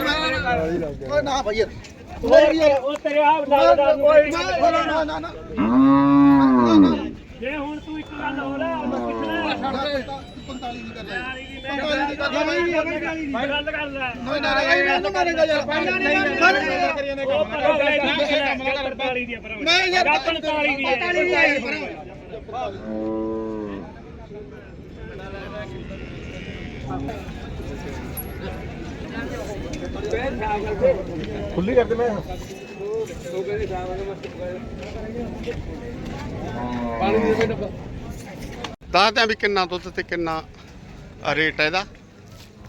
ਓਏ ਨਾ ਭਾਈ ਉਹ ਤੇਰੇ ਆਪ ਲੱਗਦਾ ਨਾ ਨਾ ਨਾ ਜੇ ਹੁਣ ਤੂੰ ਇੱਕ ਗੱਲ ਹੋਰ ਹੈ ਉਹ ਕਿੱਥੇ 45 ਦੀ ਕਰ ਲੈ ਯਾਰੀ ਦੀ ਮੈਂ ਗੱਲ ਕਰ ਲੈ ਨਾ ਨਾ ਨਾ ਮਾਰੇਗਾ ਯਾਰ ਉਹ ਪਤਾ 45 ਦੀ ਪਰ ਮੈਂ ਯਾਰ 45 ਦੀ 45 ਦੀ ਆਈ ਖੁੱਲੀ ਕਰਦੇ ਦੇ ਦੇ ਦੱਸਦੇ ਆ ਵੀ ਕਿੰਨਾ ਦੁੱਧ ਤੇ ਕਿੰਨਾ ਰੇਟ ਹੈ ਇਹਦਾ।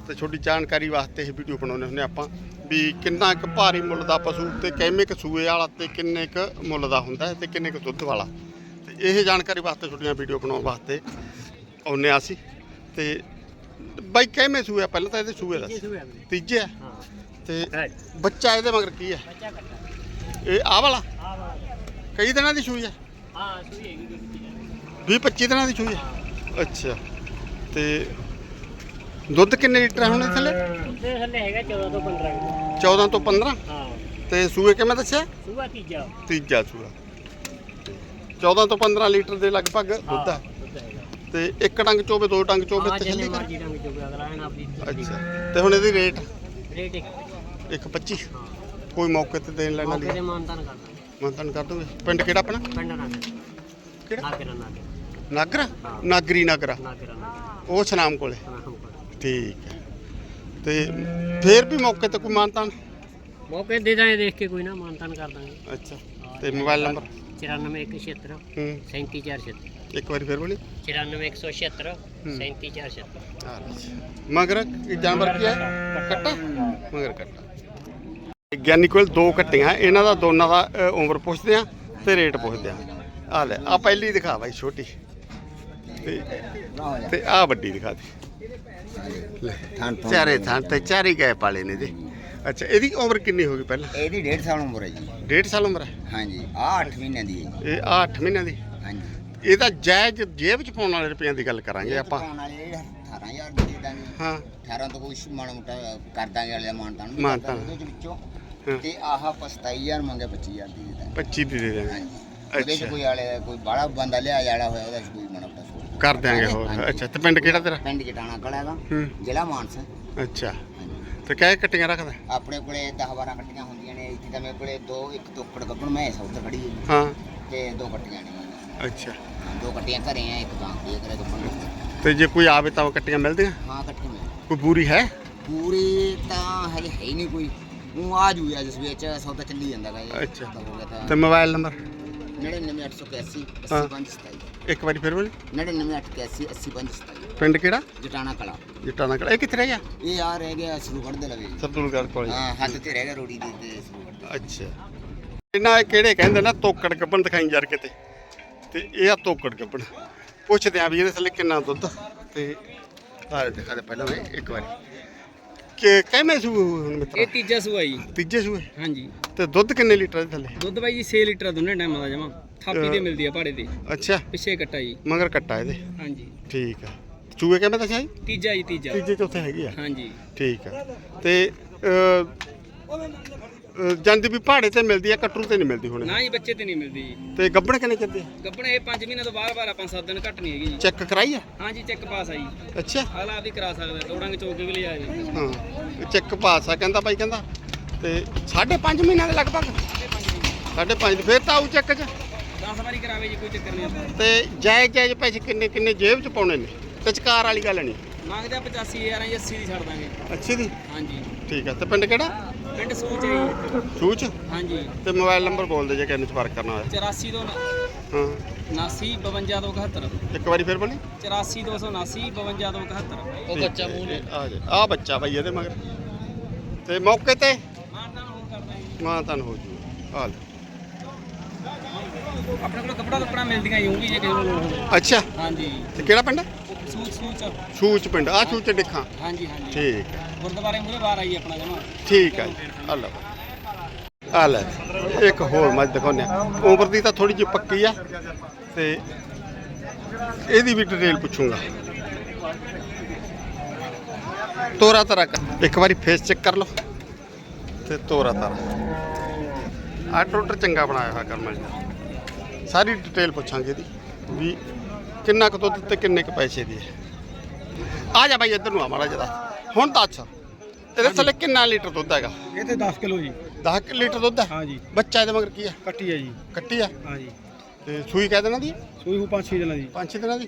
ਤੇ ਛੋਟੀ ਜਾਣਕਾਰੀ ਵਾਸਤੇ ਇਹ ਵੀਡੀਓ ਬਣਾਉਂਦੇ ਹੁੰਦੇ ਆਪਾਂ। ਵੀ ਕਿੰਨਾ ਕੁ ਭਾਰੀ ਮੁੱਲ ਦਾ ਪਸ਼ੂ ਤੇ ਕਿੰਨੇ ਕੁ ਸੂਏ ਵਾਲਾ ਤੇ ਕਿੰਨੇ ਕੁ ਮੁੱਲ ਦਾ ਹੁੰਦਾ ਹੈ ਤੇ ਕਿੰਨੇ ਕੁ ਦੁੱਧ ਵਾਲਾ। ਤੇ ਇਹ ਜਾਣਕਾਰੀ ਵਾਸਤੇ ਛੋਟੀਆਂ ਵੀਡੀਓ ਬਣਾਉਣ ਵਾਸਤੇ ਆਉਂਦੇ ਆ ਅਸੀਂ। ਤੇ ਬਾਈ ਕਿੰਨੇ ਸੂਏ ਆ ਪਹਿਲਾਂ ਤਾਂ ਇਹਦੇ ਸੂਏ ਦਾ ਤੀਜੇ ਆ ਤੇ ਬੱਚਾ ਇਹਦੇ ਮਗਰ ਕੀ ਹੈ ਇਹ ਆਹ ਵਾਲਾ? ਕਈ ਦਿਨਾਂ ਦੀ ਸੂਈ ਹੈ ਹਾਂ ਸੂਈ ਹੈਗੀ 20 25 ਦਿਨਾਂ ਦੀ। ਸੂਈ ਹੈ। ਅੱਛਾ। ਤੇ ਦੁੱਧ ਕਿੰਨੇ ਲੀਟਰ ਹੈ ਹੁਣ ਇਹ ਥੱਲੇ? ਤੇ ਥੱਲੇ ਹੈਗਾ 14 ਤੋਂ 15 ਕਿਲੋ। 14 ਤੋਂ 15 ਹਾਂ। ਤੇ ਸੂਏ ਕਿਵੇਂ ਦੱਸਿਆ? ਸੂਆ ਤੀਜਾ। ਤੀਜਾ ਸੂਆ। 14 ਤੋਂ 15 ਲੀਟਰ ਦੇ ਲਗਭਗ ਦੁੱਧ ਹੈ ਤੇ ਇੱਕ ਡੰਗ ਚੋਵੇ ਦੋ ਡੰਗ ਚੋਵੇ ਹਾਂ ਤੇ ਜਿੰਨੇ ਛੱਲੀ ਮਰਜ਼ੀ ਰੰਗ ਚੋਂ ਅਗਰ ਆਣ ਆਪਦੀ ਅੱਛਾ। ਤੇ ਹੁਣ ਇਹਦੀ ਰੇਟ ਰੇਟ ਇੱਕ। 1.25 ਹਾਂ। ਕੋਈ ਮੌਕੇ ਤੇ ਦੇਣ ਲੈਣ ਮੌਕੇ ਵਾਲੀ ਤੇ ਮਾਨਤਾਨ ਕਰਦਾ ਮੰਤਨ ਕਰ ਦੋਗੇ? ਪਿੰਡ ਕਿਹੜਾ ਆਪਣਾ? ਪਿੰਡ ਨਾ ਕਿਹੜਾ? ਨਾ ਕਿਰਨ ਨਾਗਰਾ। ਨਾਗਰੀ ਨਾਗਰਾ। ਨਾ ਕਿਰਨ ਉਹ ਸਨਾਮ ਕੋਲੇ? ਠੀਕ ਹੈ। ਤੇ ਫੇਰ ਵੀ ਮੌਕੇ ਤੇ ਕੋਈ ਮਾਨਤਾਨ? ਮੌਕੇ ਦੇ ਦਾਂਗੇ ਦੇਖ ਕੇ ਕੋਈ ਨਾ ਮਾਨਤਾਨ ਕਰ ਦਾਂਗੇ। ਅੱਛਾ। ਤੇ ਮੋਬਾਈਲ ਨੰਬਰ? 94176 ਹੂੰ। 37476 ਇੱਕ ਵਾਰੀ ਫੇਰ ਬੋਲੀ। 94176 ਹੂੰ। 37476 ਮਗਰ ਇਹ ਜਾਨਵਰ ਕੀ ਹੈ? ਕੱਟਾ? ਮਗਰ ਕੱਟਾ। ਗਿਆਨੀ ਕੋਲ ਦੋ ਕੱਟੀਆਂ ਇਹਨਾਂ ਦਾ ਦੋਨਾਂ ਦਾ ਅ, ਉਮਰ ਪੁੱਛਦੇ ਆ ਤੇ ਰੇਟ ਪੁੱਛਦੇ ਆ ਆ ਲੈ ਆ ਪਹਿਲੀ ਦਿਖਾ ਬਾਈ ਛੋਟੀ। ਤੇ ਤੇ ਆ ਵੱਡੀ ਦਿਖਾ ਦੇ। ਲੈ ਚਾਰੇ ਥਾਂ ਤੇ ਚਾਰੇ ਗਏ ਪਾਲੇ ਨੇ ਦੇ ਅੱਛਾ ਇਹਦੀ ਉਮਰ ਕਿੰਨੀ ਹੋ ਗਈ ਪਹਿਲਾਂ? ਇਹਦੀ 1.5 ਸਾਲ ਉਮਰ ਹੈ ਜੀ। ਡੇਢ ਸਾਲ ਉਮਰ ਹੈ? ਹਾਂਜੀ ਆ 8 ਮਹੀਨਿਆਂ ਦੀ ਹੈ ਜੀ। ਇਹ ਆ 8 ਮਹੀਨਿਆਂ ਦੀ? ਹਾਂਜੀ। ਇਹਦਾ ਜਾਇਜ਼ ਜੇਬ ਚ ਪਾਉਣ ਵਾਲੇ ਰੁਪਈਆਂ ਦੀ ਗੱਲ ਕਰਾਂਗੇ ਆਪਾਂ। ਪਾਉਣ ਵਾਲੇ 18000 ਦੇ ਦਾਂਗੇ ਹਾਂ। 18 ਤੋਂ ਕੁਛ ਮਾੜਾ ਮੋਟਾ ਕਰ ਦਾਂਗੇ ਵਾਲੇ ਮਾਨਤਾਨ। ਕਰ ਦਾਂਗੇ ਉਹਦੇ ਵਿੱਚੋਂ। ਹਾਂ। ਤੇ ਆਹ 25000 ਮੰਗੇ 25000 ਦੀ ਦੇ ਦਾਂਗੇ। 25 ਦੀ ਦੇ ਦੇਵਾਂਗੇ ਹਾਂਜੀ। ਉਹਦੇ ਚ ਅੱਛਾ। ਕੋਈ ਵਾਲੇ ਕੋਈ ਬੜਾ ਬੰਦਾ ਲਿਆ ਜਾੜਾ ਹੋਇਆ ਉਹਦਾ 'ਚ ਕੋਈ ਮਾੜਾ ਮੋਟਾ ਛੋਟ ਕਰ ਦਿਆਂਗੇ ਹੋਰ। ਹਾਂਜੀ। ਅੱਛਾ ਤੇ ਪਿੰਡ ਕਿਹੜਾ ਤੇਰਾ? ਪਿੰਡ ਜਟਾਣਾ ਕਲਾ ਹੈਗਾ। ਹੂੰ। ਜ਼ਿਲ੍ਹਾ ਮਾਨਸਾ। ਅੱਛਾ। ਹਾਂਜੀ। ਤੇ ਕਹਿ ਕੱਟੀਆਂ ਰੱਖਦਾ? ਆਪਣੇ ਕੋਲੇ 10 12 ਕੱਟੀਆਂ ਹੁੰਦੀਆਂ ਨੇ। ਇੱਥੇ ਤਾਂ ਮੇਰੇ ਕੋਲੇ ਦੋ ਇੱਕ ਤੋਕੜ ਗੱਬਣ ਮੈਂ ਸੌਦ ਖੜੀ ਹਾਂ। ਤੇ ਦੋ ਕੱਟੀਆਂ ਨੇ। ਅੱਛਾ। ਦੋ ਕੱਟੀਆਂ ਘਰੇ ਆ ਇੱਕ ਤਾਂ ਦੀ ਕਰੇ ਗੱਬਣ ਤੇ ਜੇ ਕੋਈ ਆਵੇ ਤਾਂ ਉਹ ਕੱਟੀਆਂ ਮਿਲਦੀਆਂ? ਹਾਂ ਕੱਟੀਆਂ ਮਿਲ ਕੋਈ ਬੂਰੀ ਹੈ? ਪੂਰੀ ਤਾਂ ਹਜੇ ਹੈ ਹੀ ਨਹੀਂ ਕੋਈ। ਉਹ ਆ ਜੂ ਅੱਜ ਸਵੇਚ ਸੌਦਾ ਚੱਲੀ ਜਾਂਦਾ ਗਾ। ਅੱਛਾ। ਤਾਂ। Mobile number? 99881 ਹਾਂ। 8527 ਇੱਕ ਵਾਰੀ ਫਿਰ ਬੋਲੀ। 99881 8527 ਪਿੰਡ ਕਿਹੜਾ? ਜਟਾਣਾ ਕਲਾ। ਜੱਟਾਂ ਦਾ ਕਲਾ। ਇਹ ਕਿੱਥੇ ਰਹਿ ਗਿਆ? ਇਹ ਆ ਰਹਿ ਗਿਆ ਸਰੂਗੜ ਦੇ ਲਵੇ। ਜੀ। ਸਰਦੂਲਗੜ੍ਹ ਕੋਲ। ਹਾਂ ਹੱਦ ਤੇ ਰਹਿ ਗਿਆ ਰੋੜੀ ਦੇ ਤੇ ਸਰੂਗੜ ਅੱਛਾ। ਇਹਨਾਂ ਇਹ ਕਿਹੜੇ ਕਹਿੰਦੇ ਨਾ? ਤੋਕੜ ਗੱਬਣ ਦਿਖਾਈ ਯਾਰ ਕਿਤੇ। ਤੇ ਇਹ ਆ ਤੋਕੜ ਗੱਬਣ ਪੁੱਛਦੇ ਆ ਵੀ ਇਹਦੇ ਥੱਲੇ ਕਿੰਨਾ ਦੁੱਧ ਤੇ ਆਹ ਦਿਖਾ ਦੇ ਪਹਿਲਾਂ ਵੀ ਇੱਕ ਵਾਰੀ। ਕਿ ਕਿਵੇਂ ਸੂ ਹੁਣ ਮਿੱਤਰਾ? ਇਹ ਤੀਜਾ ਸੂਆ ਜੀ। ਤੀਜੇ ਸੂਏ? ਹਾਂਜੀ। ਤੇ ਦੁੱਧ ਕਿੰਨੇ ਲੀਟਰ ਦੇ ਥੱਲੇ? ਦੁੱਧ ਬਾਈ ਜੀ 6 ਲੀਟਰ ਦੋਨੇ ਟਾਈਮਾਂ ਦਾ ਜਮਾ। ਥਾਪੀ ਤੇ ਮਿਲਦੀ ਆ ਭਾੜੇ ਤੇ। ਅੱਛਾ। ਪਿੱਛੇ ਕੱਟਾ ਜੀ। ਮਗਰ ਕੱਟਾ ਇਹਦੇ। ਹਾਂਜੀ। ਠੀਕ ਆ। ਚੂਹੇ ਕਿਵੇਂ ਦੱਸਿਆ ਜੀ? ਤੀਜਾ ਜੀ ਤੀਜਾ। ਤੀਜੇ ਚੌਥੇ ਹੈਗੀ ਆ। ਹਾਂਜੀ। ਠੀਕ ਆ। ਤੇ ਜਾਂਦੀ ਵੀ ਪਹਾੜੇ ਤੇ ਮਿਲਦੀ ਆ ਕਟਰੂ ਤੇ ਨਹੀਂ ਮਿਲਦੀ ਹੁਣ। ਨਾ ਹੀ ਬੱਚੇ ਤੇ ਨਹੀਂ ਮਿਲਦੀ ਜੀ। ਤੇ ਗੱਬਣ ਕਿੰਨੇ ਚਿਰਦੇ ਗੱਪਣ ਇਹ 5 ਮਹੀਨੇ ਤੋਂ ਬਾਅਦ ਬਾਅਦ ਆਪਾਂ 7 ਦਿਨ ਘੱਟ ਨਹੀਂ ਹੈਗੀ ਜੀ। ਚੈੱਕ ਕਰਾਈ ਆ? ਹਾਂਜੀ ਚੈੱਕ ਪਾਸ ਆ ਜੀ। ਅੱਛਾ। ਅਗਲਾ ਆਪ ਵੀ ਕਰਾ ਸਕਦਾ ਦੋੜਾਂਗੇ ਚੋਕ ਕੇ ਵੀ ਲਿਆ ਜੀ। ਹਾਂ ਚੈੱਕ ਪਾਸ ਆ ਕਹਿੰਦਾ ਬਾਈ ਕਹਿੰਦਾ। ਤੇ 5.5 ਮਹੀਨਿਆਂ ਦੇ ਲਗਭਗ? 5.5 ਫੇਰ ਤਾਂ ਆਉ ਚੈੱਕ ਚ। 10 ਵਾਰੀ ਕਰਾਵੇ ਜੀ ਕੋਈ ਚੱਕਰ ਨਹੀਂ ਆਪਾਂ। ਤੇ ਜਾਇਜ਼ ਜਾਇਜ਼ ਪੈਸੇ ਕਿੰਨੇ ਕਿੰਨੇ ਜੇਬ ਚ ਪਾਉਣੇ ਨੇ? ਵਿਚਕਾਰ ਵਾਲੀ ਗੱਲ ਨਹੀਂ। ਮੰਗਦੇ ਆ 85000 ਜੀ 80 ਦੀ ਛੱਡ ਦਾਂਗੇ। ਅੱਛੀ ਦੀ? ਹਾਂਜੀ। ਠੀਕ ਆ ਤੇ ਪਿੰਡ ਕਿਹੜਾ? ਪਿੰਡ ਸੂਚ ਹੈ ਜੀ। ਸੂਚ? ਹਾਂਜੀ। ਤੇ ਮੋਬਾਈਲ ਨੰਬਰ ਬੋਲ ਦੇ ਜੇ ਕਿਸੇ ਨੇ ਸੰਪਰਕ ਕਰਨਾ ਹੋਇਆ। 84 ਤੋਂ ਹਾਂ। 79 52 ਤੋਂ 71 ਇੱਕ ਵਾਰੀ ਫੇਰ ਬੋਲੀ। 84 279 52 ਤੋਂ 71 ਉਹ ਬੱਚਾ ਮੂੰਹ ਆ ਜਾ ਆ ਬੱਚਾ ਬਾਈ ਇਹਦੇ ਮਗਰ। ਤੇ ਮੌਕੇ ਤੇ ਮਾਨਦਾਨ ਹੋਰ ਕਰਦਾ ਜੀ ਮਾਂ ਤਨ ਹੋ ਜੂ। ਆ ਲੈ। ਆਪਣੇ ਕੋਲ ਕੱਪੜਾ ਕੱਪੜਾ ਮਿਲਦੀਆਂ ਉਹ ਵੀ ਜੇ ਕਿਸੇ ਨੂੰ ਲੋੜ ਹੋਵੇ। ਅੱਛਾ। ਹਾਂਜੀ। ਤੇ ਕਿਹੜਾ ਪਿੰਡ? ਸੂਚ ਸੂਚ। ਸੂਚ ਪਿੰਡ ਆ ਸੂਚ ਡਿੱਖਾਂ ਹਾਂਜੀ ਹਾਂਜੀ। ਠੀਕ ਹੈ। ਗੁਰਦੁਆਰੇ ਮੂਰੇ ਬਾਹਰ ਆਈ ਆਪਣਾ ਜਮਾ। ਠੀਕ ਹੈ ਜੀ। ਆ ਲਓ। ਆ ਲੈ। ਇੱਕ ਹੋਰ ਮੱਝ ਦਿਖਾਉਂਦੇ। ਆ ਉਮਰ ਦੀ ਤਾਂ ਥੋੜੀ ਜਿਹੀ ਪੱਕੀ ਆ। ਤੇ ਇਹਦੀ ਵੀ ਡਿਟੇਲ ਪੁੱਛੂੰਗਾ। ਤੋਰਾ ਤਰਾ ਕਰ। ਇੱਕ ਵਾਰੀ ਫੇਸ ਚੈੱਕ ਕਰ ਲਓ। ਤੇ ਤੋਰਾ ਤਾਰਾ। ਆ ਟਰੈਕਟਰ ਚੰਗਾ ਬਣਾਇਆ ਹੋਇਆ ਕਰਮਲ ਜੀ ਸਾਰੀ ਡਿਟੇਲ ਪੁੱਛਾਂਗੇ ਇਹਦੀ ਵੀ ਕਿੰਨਾ ਕੁ ਦੁੱਧ ਤੇ ਕਿੰਨੇ ਕੁ ਪੈਸੇ ਦੀ ਹੈ। ਆ ਜਾ ਬਾਈ ਇੱਧਰ ਨੂੰ ਆ ਮਾੜਾ ਜਿਹਾ। ਹੁਣ ਦੱਸ ਇਹਦੇ ਥੱਲੇ ਕਿੰਨਾ ਲੀਟਰ ਦੁੱਧ ਹੈਗਾ? ਇਹ ਤੇ 10 ਕਿਲੋ ਜੀ। 10 ਲੀਟਰ ਦੁੱਧ ਹੈ? ਹਾਂ ਜੀ ਬੱਚਾ ਇਹਦੇ ਮਗਰ ਕੀ ਹੈ? ਕੱਟੀ ਹੈ ਜੀ। ਕੱਟੀ ਆ ਹਾਂ? ਜੀ ਤੇ ਸੂਈ ਕਹਿ ਦੇਣਾ ਦੀ ਸੂਈ ਹੂ 5-6 ਦਿਨਾਂ ਦੀ। ਪੰਜ ਛੇ ਦਿਨਾਂ ਦੀ?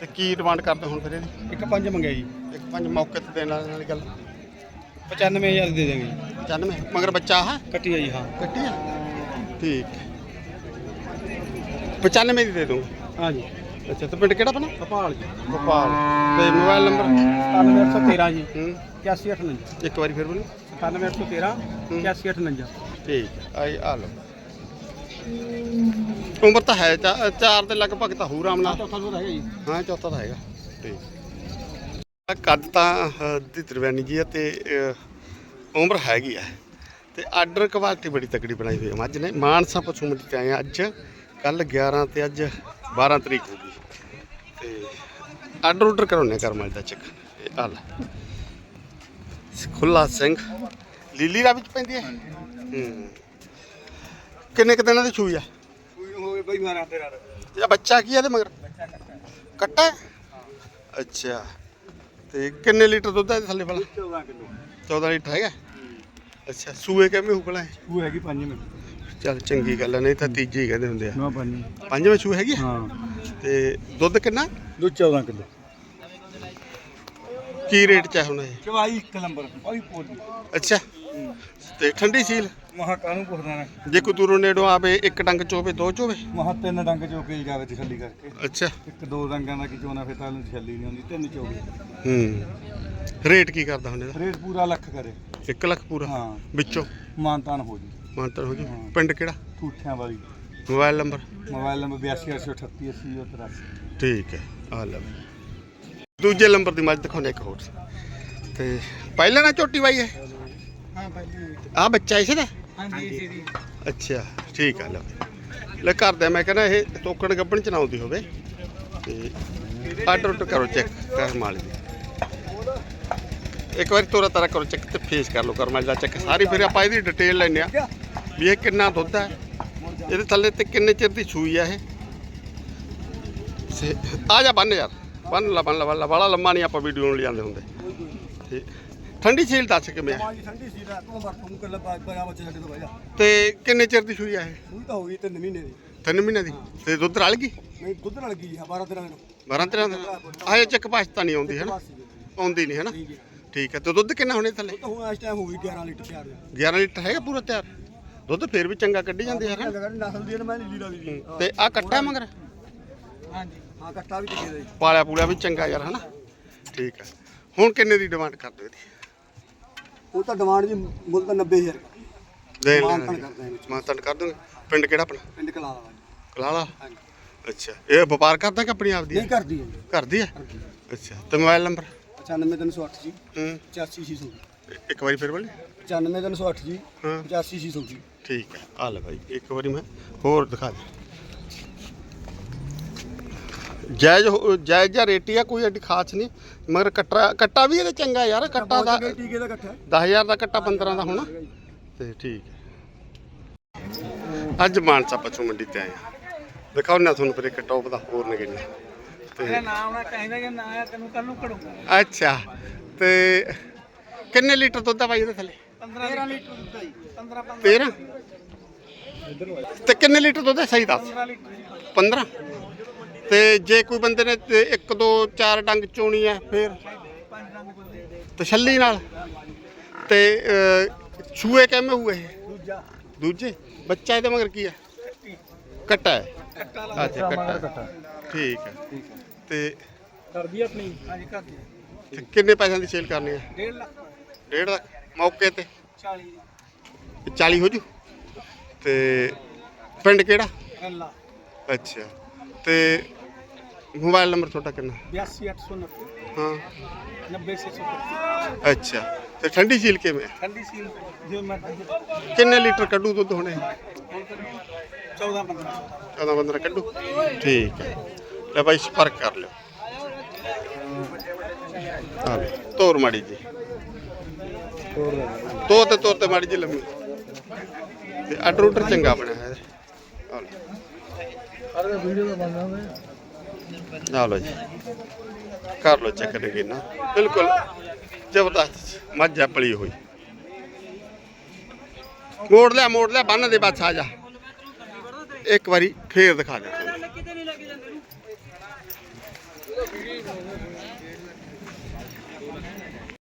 ਤੇ ਕੀ ਡਿਮਾਂਡ ਕਰਦੇ ਹੁਣ ਫਿਰ ਇਹਦੀ? ਇੱਕ ਪੰਜ ਮੰਗਿਆ ਜੀ। ਇੱਕ ਪੰਜ ਮੌਕੇ ਤੇ ਦੇਣ ਵਾਲੀ ਗੱਲ। 95000 ਦੇ ਦੇਵਾਂਗੇ ਜੀ। 95 ਮਗਰ ਬੱਚਾ ਆ ਕੱਟੀ ਹੈ ਜੀ ਹਾਂ। ਕੱਟੀ ਆ ਠੀਕ। 95 ਦੀ ਦੇ ਦੂੰਗਾ ਅੱਛਾ ਤੇ ਪਿੰਡ ਕਿਹੜਾ ਆਪਣਾ? ਕਪਾਲ ਜੀ। ਗੋਪਾਲ ਤੇ ਮੋਬਾਈਲ ਨੰਬਰ? 97813 ਜੀ। ਹੂੰ। 8158 ਇੱਕ ਵਾਰੀ ਫਿਰ ਬੋਲੋ। 97813 8158 ਠੀਕ ਹੈ ਆਈ ਆ ਲਓ। ਉਮਰ ਤਾਂ ਹੈ ਚਾ- ਚਾਰ ਦੇ ਲਗਭਗ ਤਾਂ ਹੂ ਰਾਮ ਨਾਲ ਚੌਥਾ ਦੁੱਧ ਹੈਗਾ ਜੀ। ਹਾਂ ਚੌਥਾ ਤਾਂ ਹੈਗਾ। ਠੀਕ। ਕੱਦ ਤਾਂ ਅਹ, ਦੀ ਤ੍ਰਿਵੇਣੀ ਜੀ ਹੈ ਤੇ ਅਹ, ਉਮਰ ਹੈਗੀ ਆ ਤੇ ਆਰਡਰ ਕੁਆਲਿਟੀ ਬੜੀ ਤਕੜੀ ਬਣਾਈ ਹੋਈ ਹੈ। ਮੱਝ ਨੇ ਮਾਨਸਾ ਪਸ਼ੂ ਮੰਡੀ ਤੇ ਆਏ ਹਾਂ ਅੱਜ। ਕੱਲ 11 ਤੇ ਅੱਜ 12 ਤਰੀਕ ਹੋ ਗਈ। ਤੇ ਆਰਡਰ ਆਰਡਰ ਕਰਾਉਣੇ ਕਰ ਮੱਝ ਦਾ ਚੱਕ। ਇਹ ਆ ਲੈ। ਖੁੱਲਾ ਸਿੰਘ। ਲੀਲੀ ਰਾ ਵਿੱਚ ਪੈਂਦੀ ਹੈ? ਹੂੰ। ਕਿੰਨੇ ਕੁ ਦਿਨਾਂ ਦੀ ਛੂਈ ਆ? ਹੋਵੇ ਬਈ ਮਾਰਾ ਤੇਰਾ। ਇਹ ਬੱਚਾ ਕੀ ਹੈ ਇਹਦੇ ਮਗਰ? ਕੱਟਾ ਹੈ? ਅੱਛਾ। ਤੇ ਕਿੰਨੇ ਲੀਟਰ ਦੁੱਧ ਹੈ ਥੱਲੇ ਵਾਲਾ? 14 ਕਿਲੋ। 14 ਲੀਟਰ ਹੈਗਾ? ਅੱਛਾ ਸੂਏ ਕਿਵੇਂ ਹੁਕਲਾ ਹੈ? ਉਹ ਹੈਗੀ 5 ਮਿੰਟ। ਚੱਲ ਚੰਗੀ ਗੱਲ ਹੈ ਨਹੀਂ ਤਾਂ ਤੀਜੀ ਹੀ ਕਹਿੰਦੇ ਹੁੰਦੇ ਆ। ਨਾ ਪੰਜਵੇਂ ਸੂਏ ਹੈਗੀ? ਆ? ਹਾਂ। ਤੇ ਦੁੱਧ ਕਿੰਨਾ? ਦੁੱਧ 14 ਕਿਲੋ। ਕੀ ਰੇਟ ਚ ਹੁਣ ਇਹ? ਚਵਾਈ ਇੱਕ ਨੰਬਰ ਕੋਈ ਪੋਲੀ ਅੱਛਾ। ਤੇ ਠੰਡੀ ਸੀਲ? ਮਹਾ ਕਾਨੂੰ ਪੁੱਛਦਾ ਨਾ ਜੇ ਕੋਈ ਦੂਰੋਂ ਨੇੜੋਂ ਆਵੇ ਇੱਕ ਡੰਗ ਚੋਵੇ ਦੋ ਚੋਵੇ? ਮਹਾ ਤਿੰਨ ਡੰਗ ਚੋਕੇ ਜਾਵੇ ਤਸੱਲੀ ਕਰਕੇ। ਅੱਛਾ। ਇੱਕ ਦੋ ਡੰਗਾਂ ਦਾ ਕੀ ਚੋਣਾ ਫਿਰ ਤਾਂ ਤਸੱਲੀ ਨਹੀਂ ਹੁੰਦੀ ਤਿੰਨ ਚੋਗੇ ਹੂੰ। ਰੇਟ ਕੀ ਕਰਦਾ ਹੁਣ ਇਹਦਾ? ਰੇਟ ਪੂਰਾ ਲੱਖ ਕਰੇ। 1 ਲੱਖ ਪੂਰਾ? ਹਾਂ। ਵਿੱਚੋਂ? ਮਾਨਤਾਨ ਹੋ ਜੀ। ਮਾਨਤਰ ਹੋ ਜੀ। ਹਾਂ। ਪਿੰਡ ਕਿਹੜਾ? ਠੂਠਿਆਂ ਵਾਲੀ। Mobile number? ਮੋਬਾਈਲ ਨੰਬਰ 828838 8083 ਠੀਕ ਹੈ ਆ ਲੈ ਦੂਜੇ ਨੰਬਰ ਦੀ ਮੱਝ ਦਿਖਾਉਣੇ ਇੱਕ ਹੋਰ। ਤੇ ਪਹਿਲਾਂ ਨਾ ਝੋਟੀ ਬਾਈ ਹੈ ਆ ਬੱਚਾ ਇਸੇ ਦਾ? ਹਾਂਜੀ ਅੱਛਾ ਠੀਕ ਆ ਲੈ ਲੈ ਕਰਦੇ ਮੈਂ ਕਹਿੰਦਾ ਇਹ ਤੋਕੜ ਗੱਬਣ ਚ ਨਾ ਆਉਂਦੀ ਹੋਵੇ। ਤੇ ਆਰਡਰ ਆਰਡਰ ਕਰੋ ਚੈੱਕ ਕਰ ਮਾਲੀ ਦੀ। ਇੱਕ ਵਾਰੀ ਤੋਰਾ ਤਾਰਾ ਕਰੋ ਚੈੱਕ ਤੇ ਫੇਸ ਕਰ ਲਓ ਕਰਮਾਲ ਦਾ ਚੈੱਕ। ਸਾਰੀ ਫਿਰ ਆਪਾਂ ਇਹਦੀ ਡਿਟੇਲ ਲੈਣੇ ਆ ਵੀ ਇਹ ਕਿੰਨਾ ਦੁੱਧ ਹੈ? ਇਹਦੇ ਥੱਲੇ ਤੇ ਕਿੰਨੇ ਚਿਰ ਦੀ ਸੂਈ ਆ ਇਹ? ਆ ਜਾ ਬੰਨ ਯਾਰ ਬੰਨ ਲਾ ਬੰਨ ਲਾ ਬੰਨ ਲਾ। ਬੜਾ ਲੰਮਾ ਨਹੀਂ ਆਪਾਂ ਵੀਡੀਓ ਨੂੰ ਲਿਆਂਦੇ ਹੁੰਦੇ। ਤੇ ਠੰਡੀ ਸੀਲ ਦੱਸ ਕਿਵੇਂ ਆ ਠੰਡੀ ਵਰਤੋਂ ਬੱਚੇ ਸਾਡੇ ਤੋਂ ਕਿੰਨੇ ਚਿਰ ਦੀ ਸੂਈ ਆ ਇਹ? ਸੂਈ ਤਾਂ ਹੋ ਗਈ ਤਿੰਨ ਮਹੀਨੇ ਦੀ। ਤਿੰਨ ਮਹੀਨੇ ਦੀ। ਤੇ ਦੁੱਧ ਰਲ ਗਈ? ਨਹੀਂ ਦੁੱਧ ਨਾਲ ਗਈ ਹਾਂ 12 13 ਦਿਨ। 12 13 ਦਿਨ? ਆਏ ਚੱਕ ਪਾਸਤਾ ਨਹੀਂ ਆਉਂਦੀ ਹੈ ਨਾ ਆਉਂਦੀ ਨਹੀਂ ਹੈ ਨਾ ਠੀਕ ਹੈ ਤੇ ਦੁੱਧ ਕਿੰਨਾ ਹੋਣੇ ਥੱਲੇ? ਤਾਂ ਹੁਣ ਇਸ ਟਾਈਮ ਹੋ ਗਈ 11 ਲੀਟਰ ਤਿਆਰ 11 ਲੀਟਰ ਹੈਗਾ ਪੂਰਾ ਤਿਆਰ? ਦੁੱਧ ਫੇਰ ਵੀ ਚੰਗਾ ਕੱਢੀ ਜਾਂਦੀ ਹੈ ਲਗਾ ਨਸਲ ਦੀ ਹੈ ਨਾ ਮੈਂ ਨੀਲੀ ਦਾ ਵੀ ਤੇ ਆ ਕੱਟਾ ਮਗਰ? ਹਾਂਜੀ। ਹਾਂ ਕੱਟਾ ਵੀ ਟਿਕੇ ਦਾ ਜੀ। ਪਾਲਿਆ ਪੂਲਿਆ ਵੀ ਚੰਗਾ ਯਾਰ ਹਨਾ? ਠੀਕ ਹੈ ਹੁਣ ਕਿੰਨੇ ਦੀ ਡਿਮਾਂਡ ਕਰਦੇ ਹੋ ਇਹਦੀ? ਉਹ ਤਾਂ ਡਿਮਾਂਡ ਜੀ ਮੁੱਲ ਤਾਂ 90000 ਦੇਣ ਮਾਨਤਾਨ ਲੈਣਾ ਕਰਦੇ ਹਾਂ ਵਿੱਚ। ਮਾਨਤਨ ਕਰ ਦੋਗੇ। ਪਿੰਡ ਕਿਹੜਾ ਆਪਣਾ? ਪਿੰਡ ਕਲਾ ਦਾ ਜੀ। ਕਲਾਲਾ? ਹਾਂਜੀ। ਅੱਛਾ ਇਹ ਵਪਾਰ ਕਰਦਾ ਕਿ ਆਪਣੀ ਆਪ ਦੀ ਨਹੀਂ ਹੈ? ਕਰਦੀ ਹੈ ਘਰ ਦੀ ਹੈ। ਅੱਛਾ ਤੇ ਮੋਬਾਈਲ ਨੰਬਰ? 95308 ਜੀ। ਹੂੰ। 84600 ਇੱਕ ਵਾਰੀ ਫਿਰ ਬੋਲੇ। 95308 ਜੀ। ਹਾਂ। 84600 ਜੀ। ਠੀਕ ਹੈ ਆ ਲੈ ਭਾਈ ਇੱਕ ਵਾਰੀ ਮੈਂ ਹੋਰ ਦਿਖਾ ਦੇ ਜਾਇਜ਼ ਹੋ- ਜਾਇਜ਼ ਜਾਂ ਰੇਟੀ ਆ ਕੋਈ ਐਡੀ ਖਾਸ ਨਹੀਂ ਮਗਰ ਕੱਟਾ ਕੱਟਾ ਵੀ ਇਹਦੇ ਚੰਗਾ ਯਾਰ ਕੱਟਾ ਦਾ ਟੀਕੇ ਦਾ ਇਕੱਠਾ 10000 ਦਾ ਕੱਟਾ 15 ਦਾ ਹੋਣਾ। ਤੇ ਠੀਕ ਹੈ। ਅੱਜ ਮਾਨਸਾ ਪਸ਼ੂ ਮੰਡੀ ਤੇ ਆਏ ਆ ਦਿਖਾਉਣਾ ਤੁਹਾਨੂੰ ਫਿਰ ਇੱਕ ਟੌਪ ਦਾ ਹੋਰ ਨਗੇਣਾ ਤੇ ਨਾਮ ਨਾ ਕਹਿੰਦਾ ਕਿ ਨਾ ਆਇਆ ਤੈਨੂੰ ਕੱਲ ਨੂੰ ਘੜੂਗਾ ਅੱਛਾ ਤੇ ਕਿੰਨੇ ਲੀਟਰ ਦੁੱਧ ਆ ਭਾਈ ਇਹਦੇ ਥੱਲੇ? 15 ਲੀਟਰ ਦੁੱਧ ਜੀ। 15 13 ਤੇ ਕਿੰਨੇ ਲੀਟਰ ਦੁੱਧ ਹੈ ਸਹੀ ਦੱਸ? 15 ਲੀਟਰ। 15 ਤੇ ਜੇ ਕੋਈ ਬੰਦੇ ਨੇ ਤੇ ਇੱਕ ਦੋ ਚਾਰ ਡੰਗ ਚੋਣੀ ਹੈ ਫਿਰ? ਪੰਜ ਬੰਦੇ ਤਸੱਲੀ ਨਾਲ? ਤੇ ਛੂਏ ਕਿਵੇਂ ਹੋਏ ਦੂਜਾ। ਦੂਜੇ? ਬੱਚਾ ਇਹਦੇ ਮਗਰ ਕੀ ਹੈ? ਕੱਟਾ ਹੈ। ਅੱਛਾ ਕੱਟਾ। ਠੀਕ ਹੈ। ਤੇ ਕਰਦੀ ਆਪਣੀ? ਹਾਂਜੀ ਕਰਦੀ ਕਿੰਨੇ ਪੈਸਿਆਂ ਦੀ ਸੇਲ ਕਰਨੀ ਹੈ? 1.5 ਲੱਖ। 1.5 ਲੱਖ। ਮੌਕੇ ਤੇ। 40 ਇਹ 40 ਹੋ ਜੂ? ਤੇ ਪਿੰਡ ਕਿਹੜਾ? ਰੱਲਾ। ਅੱਛਾ। ਤੇ ਮੋਬਾਈਲ ਨੰਬਰ ਤੁਹਾਡਾ ਕਿੰਨਾ? 82890 ਹਾਂ। 90630 ਅੱਛਾ। ਤੇ ਠੰਡੀ ਝੀਲ ਕਿਵੇਂ ਹੈ? ਠੰਡੀ ਸੀਲ ਜਿਵੇਂ ਮੈਂ ਕਿੰਨੇ ਲੀਟਰ ਕੱਢੂ ਦੁੱਧ ਹੁਣੇ? 14 15 14 15 ਕੱਢੂ? ਠੀਕ ਹੈ। ਲੈ ਭਾਈ ਸੰਪਰਕ ਕਰ ਲਿਓ। ਲੈ ਤੋਰ ਮਾੜੀ ਜੀ। ਤੋ ਤੇ ਮਾੜੀ ਜਿਹੀ ਲੰਮੀ। ਤੇ ਆਰਡਰ ਉਡਰ ਚੰਗਾ ਬਣਿਆ ਹੈ ਅਰੇ ਵੀਡੀਓ ਦਾ ਬਣਨਾ ਵੇ ਲਓ ਜੀ। ਕਰ ਲਓ ਚੈੱਕ ਦੇ ਨਾ। ਬਿਲਕੁਲ ਜ਼ਬਰਦਸਤ ਮੱਝ ਆ, ਪਲੀ ਹੋਈ। ਮੋੜ ਲਿਆ ਮੋੜ ਲਿਆ, ਬੰਨ ਦੇ ਬਸ, ਆ ਜਾ। ਇੱਕ ਵਾਰੀ ਫੇਰ ਦਿਖਾ ਦੇ।